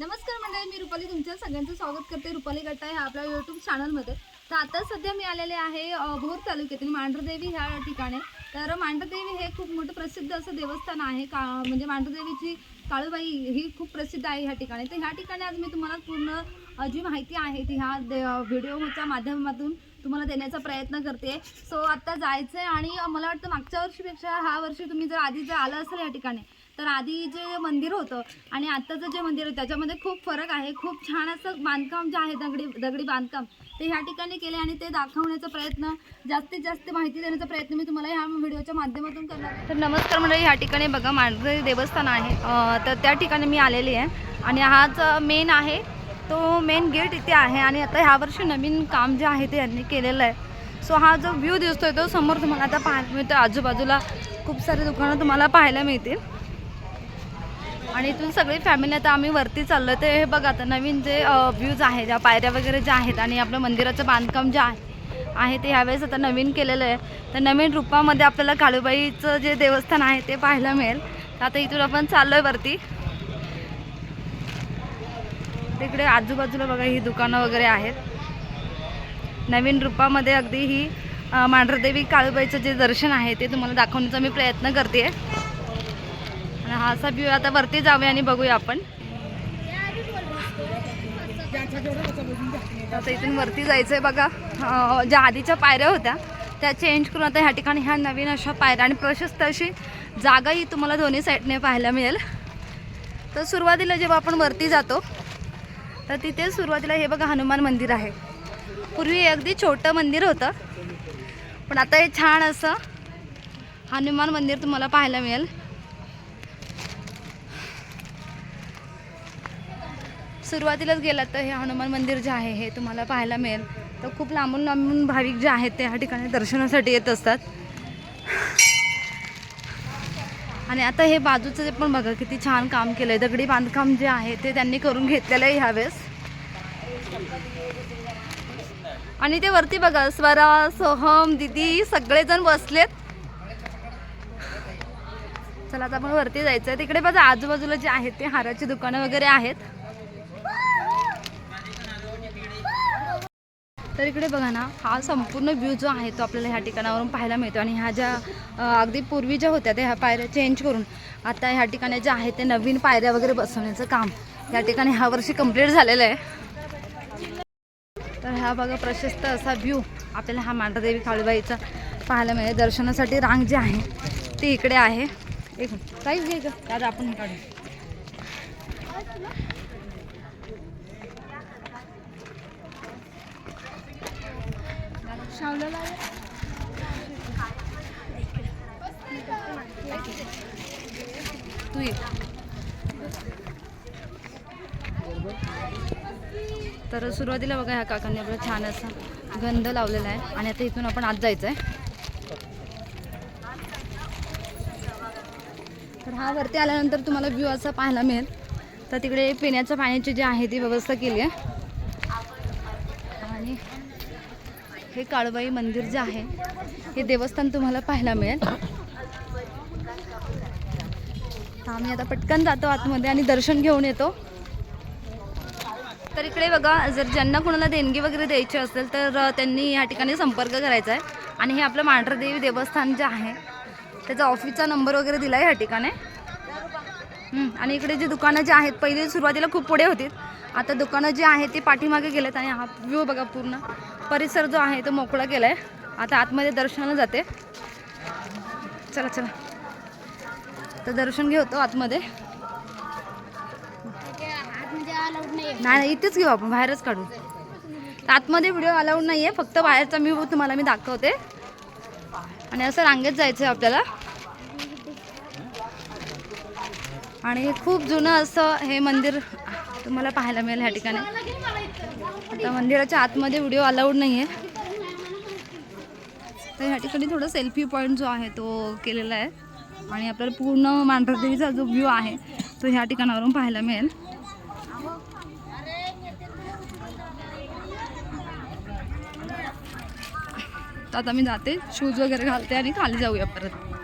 नमस्कार मंडळी मी रुपाली तुमच्या सगळ्यांचं स्वागत करते. रुपाली गट्टा ह्या आपल्या यूट्यूब चॅनलमध्ये तर आता सध्या मी आलेले आहे भोर तालुक्यातील मांढरदेवी ह्या ठिकाणी. तर मांढरदेवी हे खूप मोठं प्रसिद्ध असं देवस्थान आहे. का म्हणजे मांढरदेवीची काळूबाई ही खूप प्रसिद्ध आहे ह्या ठिकाणी. तर ह्या ठिकाणी आज मी तुम्हाला पूर्ण जी माहिती आहे ती ह्या दे व्हिडिओच्या माध्यमातून तुम्हाला देण्याचा प्रयत्न करते. सो आत्ता जायचं आहे आणि मला वाटतं मागच्या वर्षीपेक्षा ह्या वर्षी तुम्ही जर आधी जर आलं असेल या ठिकाणी तर आधी जे मंदिर होतं आणि आत्ताचं जे मंदिर आहे त्याच्यामध्ये खूप फरक आहे. खूप छान असं बांधकाम जे आहे दगडी दगडी बांधकाम ते ह्या ठिकाणी केले आणि ते दाखवण्याचा प्रयत्न जास्तीत जास्त माहिती देण्याचा प्रयत्न मी तुम्हाला ह्या व्हिडिओच्या माध्यमातून करणार. तर नमस्कार मंडळी ह्या ठिकाणी बघा मांढरे देवस्थान आहे. तर त्या ठिकाणी मी आलेली आहे. आणि हाच मेन आहे तो मेन गेट इथे आहे. आणि आता ह्या वर्षी नवीन काम जे आहे ते यांनी केलेलं आहे. सो हा जो व्ह्यू दिसतोय तो समोर तुम्हाला आता पाहायला मिळतो आजूबाजूला खूप सारे दुकानं तुम्हाला पाहायला मिळतील. आणि इथून सगळी फॅमिली आता आम्ही वरती चाललो ते हे बघा आता नवीन जे व्ह्यूज आहेत ज्या पायऱ्या वगैरे ज्या आहेत आणि आपलं मंदिराचं बांधकाम जे आहे आहे ते ह्यावेळेस आता नवीन केलेलं आहे. तर नवीन रूपामध्ये आपल्याला काळूबाईचं जे देवस्थान आहे ते पाहायला मिळेल. आता इथून आपण चाललो आहे वरती. तिकडे आजूबाजूला बघा ही दुकानं वगैरे आहेत. नवीन रूपामध्ये अगदी ही मांढरदेवी काळूबाईचं जे दर्शन आहे ते तुम्हाला दाखवण्याचा मी प्रयत्न करते आणि हा असा व्ह्यू आता वरती जाऊया आणि बघूया आपण. आता इथून वरती जायचंय बघा. ज्या आधीच्या पायऱ्या होत्या त्या चेंज करून आता ह्या ठिकाणी ह्या नवीन अशा पायऱ्या आणि प्रशस्त अशी जागाही तुम्हाला दोन्ही साईडने पाहायला मिळेल. तर सुरुवातीला जेव्हा आपण वरती जातो तर तिथे सुरुवातीला हे बघा हनुमान मंदिर आहे. पूर्वी अगदी छोटं मंदिर होतं पण आता हे छान असं हनुमान मंदिर तुम्हाला पाहायला मिळेल. सुरुवातीलाच गेलात तर हे हनुमान मंदिर जे आहे हे तुम्हाला पाहायला मिळेल. तर खूप लांबून लांबून भाविक जे आहेत ते ह्या ठिकाणी दर्शनासाठी येत असतात. आणि आता हे बाजूचं जे पण बघा किती छान काम केलं आहे दगडी बांधकाम जे आहे ते त्यांनी करून घेतलेलं आहे ह्यावेळेस. आणि ते वरती बघा स्वरा सोहम दिदी सगळेजण बसलेत. चला आता आपण वरती जायचं आहे तिकडे बघा आजूबाजूला जे आहेत ते हाराची दुकानं वगैरे आहेत. तर इकडे बघा ना हा संपूर्ण व्ह्यू जो आहे तो आपल्याला ह्या ठिकाणावरून पाहायला मिळतो. आणि ह्या ज्या अगदी पूर्वी ज्या होत्या त्या ह्या पायऱ्या चेंज करून आता ह्या ठिकाणी जे आहे ते नवीन पायऱ्या वगैरे बसवण्याचं काम या ठिकाणी ह्या वर्षी कंप्लीट झालेलं आहे. तर ह्या बघा प्रशस्त असा व्ह्यू आपल्याला हा मांढरदेवी काळूबाईचा पाहायला मिळेल. दर्शनासाठी रांग जी आहे ती इकडे आहे. एक काहीच घे गं दादा आपण काढू. काढू तू ये. तर सुरुवातीला बघा ह्या काकांनी आपला छान असा गंध लावलेला आहे. आणि आता इथून आपण आत जायचं आहे तर हा वरती आल्यानंतर तुम्हाला व्ह्यू असा पाहायला मिळेल. तर तिकडे पिण्याच्या पाण्याची जी आहे ती व्यवस्था केली आहे आणि हे काळबाई मंदिर जे आहे हे देवस्थान तुम्हाला पाहायला मिळेल. आम्ही आता पटकन जातो आतमध्ये आणि दर्शन घेऊन येतो. तर इकडे बघा जर ज्यांना कोणाला देणगी वगैरे द्यायची असेल तर त्यांनी या ठिकाणी संपर्क करायचा आहे. आणि हे आपलं मांढरदेवी देवस्थान जे आहे त्याचा ऑफिसचा नंबर वगैरे दिला आहे ह्या ठिकाणी. आणि इकडे जी दुकानं जी आहेत पहिले सुरुवातीला खूप पुढे होती. आता दुकानं जी आहेत ती पाठीमागे गेलेत आणि हा व्यू बघा पूर्ण. परिसर जो आहे तो मोकळा केला आहे आता आतमध्ये दर्शनाला जाते. चला चला. तर दर्शन घेतो आतमध्ये. नाही इथेच घेऊ आपण बाहेरच काढू. आतमध्ये व्हिडिओ अलाउड नाही आहे फक्त बाहेरचा मी तुम्हाला मी दाखवते. आणि असं रांगेत जायचं आहे आपल्याला. आणि खूप जुनं असं हे मंदिर तुम्हाला पाहायला मिळेल ह्या ठिकाणी. आता मंदिराच्या आतमध्ये व्हिडिओ अलाउड नाही आहे तर ह्या ठिकाणी थोडं सेल्फी पॉईंट जो आहे तो केलेला आहे. आणि आपल्याला पूर्ण मांढरदेवीचा जो व्ह्यू आहे तो ह्या ठिकाणावरून पाहायला मिळेल. तर आता मी जाते. शूज वगैरे घालते आणि खाली जाऊया परत.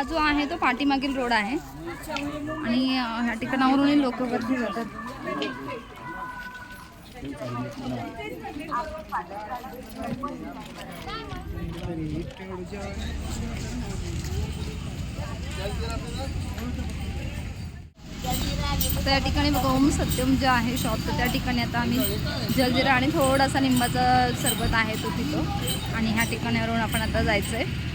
हा जो आहे तो पाठीमागील रोड आहे. आणि ह्या ठिकाणावरून लोक वरती जातात. त्या ठिकाणी बघा ओम सत्यम जे आहे शॉप तर त्या ठिकाणी आता आम्ही जलजिरा आणि थोडासा निंबाचा सरबत आहे तो तिथं. आणि ह्या ठिकाणावरून आपण आता जायचं आहे